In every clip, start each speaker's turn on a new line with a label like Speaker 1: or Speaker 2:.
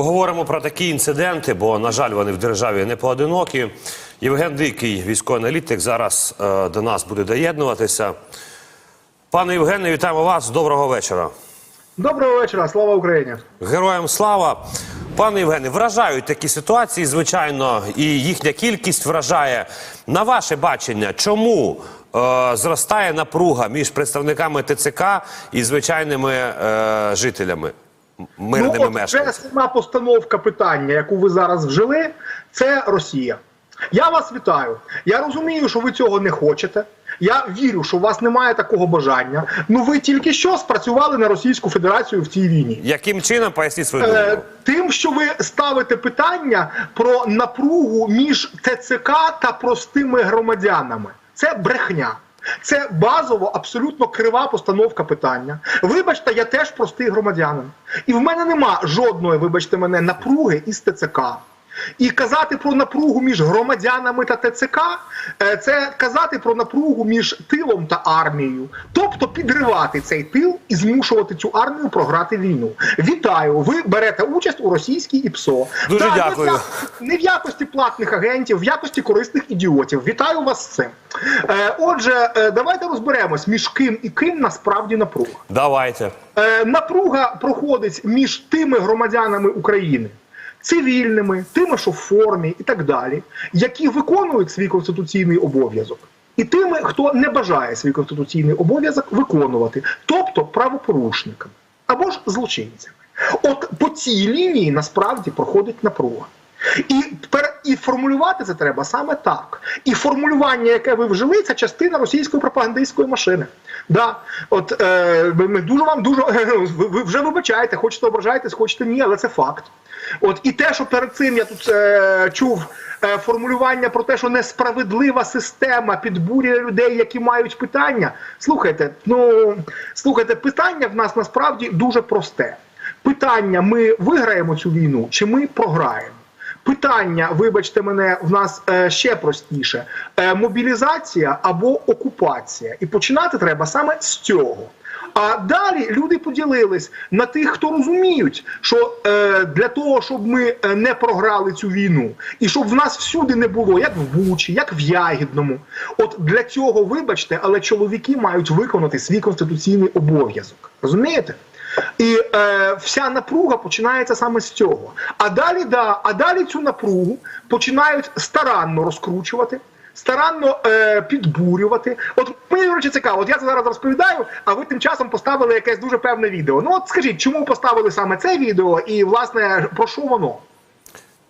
Speaker 1: Поговоримо про такі інциденти, бо, на жаль, вони в державі не поодинокі. Євген Дикий, військовий аналітик, зараз е, до нас буде доєднуватися. Пане Євгене, вітаємо вас. Доброго вечора.
Speaker 2: Доброго вечора, слава Україні.
Speaker 1: Героям слава. Пане Євгене, вражають такі ситуації, звичайно, і їхня кількість вражає. На ваше бачення, чому е, зростає напруга між представниками ТЦК і звичайними е, жителями, мирними
Speaker 2: ну, от
Speaker 1: мешканцями?
Speaker 2: сама постановка питання, яку ви зараз вжили, це Росія. Я вас вітаю. Я розумію, що ви цього не хочете. Я вірю, що у вас немає такого бажання. Ну ви тільки що спрацювали на Російську Федерацію в цій війні.
Speaker 1: Яким чином поясніть свою
Speaker 2: Е. Тим, що ви ставите питання про напругу між ТЦК та простими громадянами, це брехня. Це базово абсолютно крива постановка питання. Вибачте, я теж простий громадянин, і в мене нема жодної, вибачте мене, напруги із ТЦК. І казати про напругу між громадянами та ТЦК е, це казати про напругу між тилом та армією, тобто підривати цей тил і змушувати цю армію програти війну. Вітаю! Ви берете участь у російській ІПСО.
Speaker 1: Дуже
Speaker 2: Та,
Speaker 1: дякую.
Speaker 2: Не в, якості- не в якості платних агентів, в якості корисних ідіотів. Вітаю вас з цим. Е, отже, е, давайте розберемось між ким і ким насправді напруга.
Speaker 1: Давайте.
Speaker 2: Напруга проходить між тими громадянами України, цивільними, тими, що в формі і так далі, які виконують свій конституційний обов'язок, і тими, хто не бажає свій конституційний обов'язок виконувати, тобто правопорушниками або ж злочинцями. От по цій лінії насправді проходить напруга. І і формулювати це треба саме так. І формулювання, яке ви вжили, це частина російської пропагандистської машини. Да, от е, ми- дуже вам дуже ви, ви вже вибачаєте, хочете ображаєтесь, хочете ні, але це факт. От і те, що перед цим я тут е, чув е, формулювання про те, що несправедлива система підбурює людей, які мають питання. Слухайте, ну слухайте, питання в нас насправді дуже просте. Питання: ми виграємо цю війну чи ми програємо? Питання, вибачте мене, в нас е, ще простіше: е, мобілізація або окупація. І починати треба саме з цього. А далі люди поділились на тих, хто розуміють, що е, для того, щоб ми е, не програли цю війну, і щоб в нас всюди не було, як в Бучі, як в Ягідному. От для цього, вибачте, але чоловіки мають виконати свій конституційний обов'язок. Розумієте? І е, вся напруга починається саме з цього. А далі, да, а далі цю напругу починають старанно розкручувати, старанно е, підбурювати. От мені до речі, цікаво, от я це зараз розповідаю, а ви тим часом поставили якесь дуже певне відео. Ну от скажіть, чому поставили саме це відео, і власне про що воно?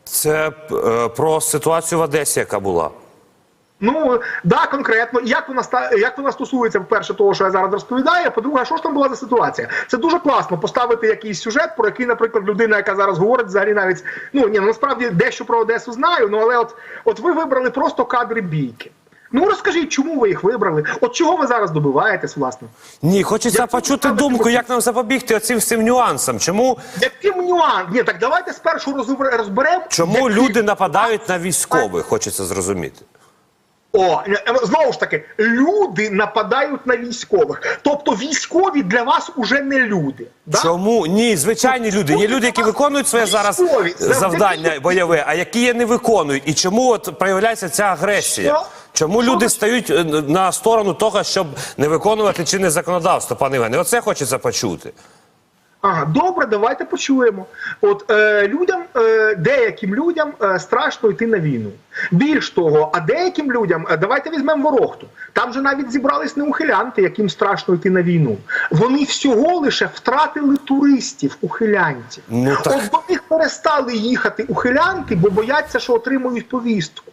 Speaker 1: Це е, про ситуацію в Одесі, яка була.
Speaker 2: Ну да, конкретно, як вона як вона стосується, по-перше, того, що я зараз розповідаю. а По-друге, що ж там була за ситуація? Це дуже класно поставити якийсь сюжет, про який, наприклад, людина, яка зараз говорить, взагалі навіть ну ні, ну, насправді дещо про Одесу знаю. Ну але от, от ви вибрали просто кадри бійки. Ну розкажіть, чому ви їх вибрали? От чого ви зараз добиваєтесь, власне?
Speaker 1: Ні, хочеться
Speaker 2: Я
Speaker 1: почути
Speaker 2: поставити
Speaker 1: думку, як нам запобігти оцим всім нюансам. Чому,
Speaker 2: Яким нюанс? Ні, так давайте спершу розбер- розберемо.
Speaker 1: чому
Speaker 2: які-
Speaker 1: люди нападають на військових? Хочеться зрозуміти.
Speaker 2: О, е, е, знову ж таки, люди нападають на військових. Тобто військові для вас уже не люди. Да?
Speaker 1: Чому ні, звичайні люди. Є люди, які виконують своє зараз завдання бойове, а які є не виконують. І чому от проявляється ця агресія?
Speaker 2: Що?
Speaker 1: Чому
Speaker 2: Що
Speaker 1: люди стають е, на сторону того, щоб не виконувати чинне законодавство, пане Іване? Оце хочеться почути.
Speaker 2: Ага, добре, давайте почуємо. От е, людям, е, деяким людям е, страшно йти на війну. Більш того, а деяким людям, е, давайте візьмемо ворохту. Там же навіть зібрались не ухилянти, яким страшно йти на війну. Вони всього лише втратили туристів, ухилянтів.
Speaker 1: Ну, так-
Speaker 2: От до них перестали їхати ухилянти, бо бояться, що отримують повістку.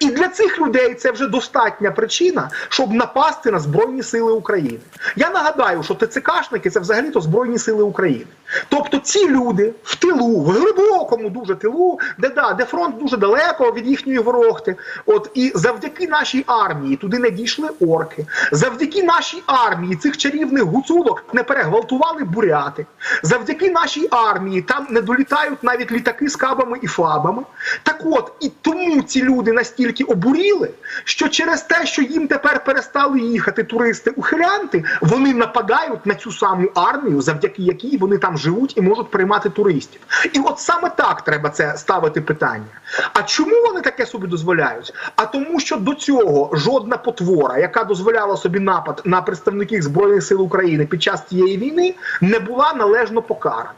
Speaker 2: І для цих людей це вже достатня причина, щоб напасти на Збройні Сили України. Я нагадаю, що ТЦКшники це взагалі-то Збройні Сили України. Тобто ці люди в тилу, в глибокому дуже тилу, де да, де фронт дуже далеко від їхньої ворогти. От і завдяки нашій армії туди не дійшли орки. Завдяки нашій армії цих чарівних гуцулок не перегвалтували буряти. Завдяки нашій армії там не долітають навіть літаки з кабами і фабами. Так от, і тому ці люди настільки обуріли, що через те, що їм тепер перестали їхати туристи-ухилянти, вони нападають на цю саму армію, завдяки якій вони там живуть і можуть приймати туристів. І от саме так треба це ставити питання. А чому вони таке собі дозволяють? А тому, що до цього жодна потвора, яка дозволяла собі напад на представників збройних сил України під час цієї війни, не була належно покарана.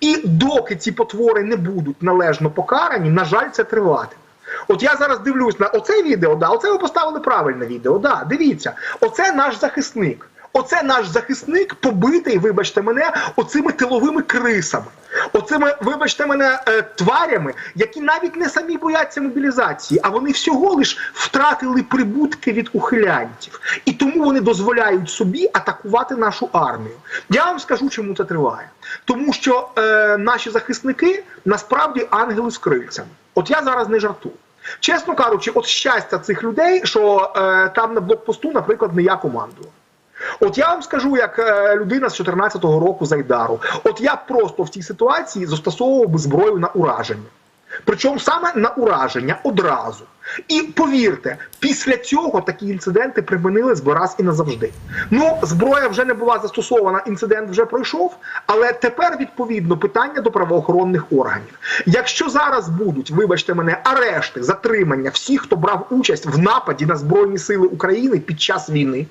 Speaker 2: І доки ці потвори не будуть належно покарані, на жаль, це триватиме. От я зараз дивлюсь на оце відео, да, оце ви поставили правильне відео. Да, дивіться, оце наш захисник. Оце наш захисник побитий, вибачте мене, оцими тиловими крисами. Оцими, вибачте мене, е, тварями, які навіть не самі бояться мобілізації, а вони всього лиш втратили прибутки від ухилянтів. І тому вони дозволяють собі атакувати нашу армію. Я вам скажу, чому це триває. Тому що е, наші захисники насправді ангели з крильцями. От я зараз не жартую. Чесно кажучи, от щастя цих людей, що е, там на блокпосту, наприклад, не я командував. От я вам скажу, як е, людина з 14-го року з Айдару, от я просто в цій ситуації застосовував би зброю на ураження. Причому саме на ураження одразу. І повірте, після цього такі інциденти припинились би раз і назавжди. Ну, зброя вже не була застосована, інцидент вже пройшов. Але тепер відповідно питання до правоохоронних органів. Якщо зараз будуть, вибачте мене, арешти, затримання всіх, хто брав участь в нападі на збройні сили України під час війни.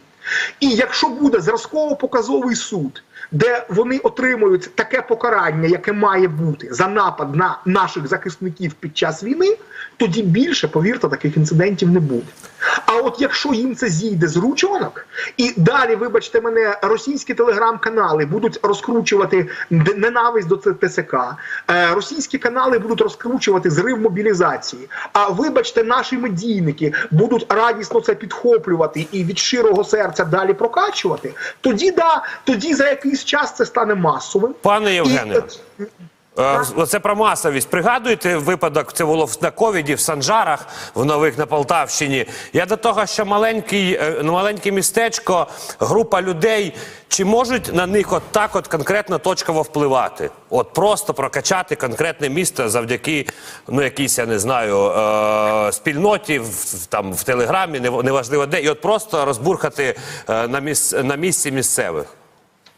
Speaker 2: І якщо буде зразково-показовий суд, де вони отримують таке покарання, яке має бути за напад на наших захисників під час війни, тоді більше, повірте, таких інцидентів не буде. А от якщо їм це зійде з ручонок, і далі, вибачте мене, російські телеграм-канали будуть розкручувати ненависть до ТСК, е, російські канали будуть розкручувати зрив мобілізації. А вибачте, наші медійники будуть радісно це підхоплювати і від щирого серця далі прокачувати. Тоді да, тоді за якийсь час це стане масовим.
Speaker 1: Пане Євгене,
Speaker 2: І, е,
Speaker 1: Е, про масовість. Пригадуєте випадок, це було на ковіді в Санжарах, в нових на Полтавщині. Я до того, що маленький, е, ну, маленьке містечко, група людей, чи можуть на них от так от конкретно точково впливати? От просто прокачати конкретне місто завдяки ну якійсь, я не знаю, е, спільноті в, там в телеграмі, нев- неважливо де, і от просто розбурхати е, на, міс, на місці місцевих.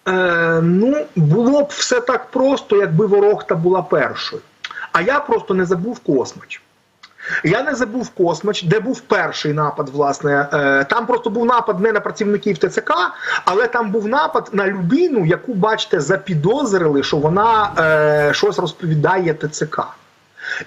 Speaker 2: Е, ну, було б все так просто, якби ворогта була першою. А я просто не забув Космач. Я не забув Космач, де був перший напад, власне. Е, там просто був напад не на працівників ТЦК, але там був напад на людину, яку, бачите, запідозрили, що вона е, щось розповідає ТЦК.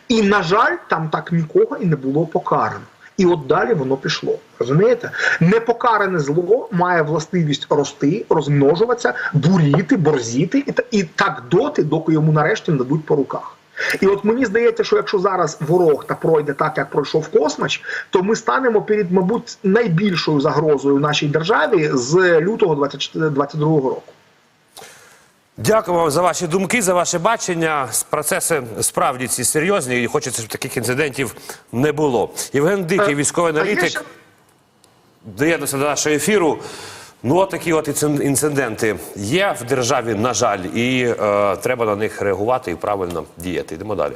Speaker 2: І, на жаль, там так нікого і не було покарано. І от далі воно пішло. Розумієте? Непокаране зло має властивість рости, розмножуватися, буріти, борзіти, і, і так доти, доки йому нарешті дадуть по руках. І от мені здається, що якщо зараз ворог та пройде так, як пройшов космач, то ми станемо перед, мабуть, найбільшою загрозою в нашій державі з лютого 2022 року.
Speaker 1: Дякую вам за ваші думки, за ваше бачення. Процеси справді ці серйозні, і хочеться, щоб таких інцидентів не було. Євген Дикий,
Speaker 2: Е,
Speaker 1: військовий аналітик, доєднався до нашого ефіру. Ну, от такі от інциденти є в державі, на жаль, і е, треба на них реагувати і правильно діяти. Йдемо далі.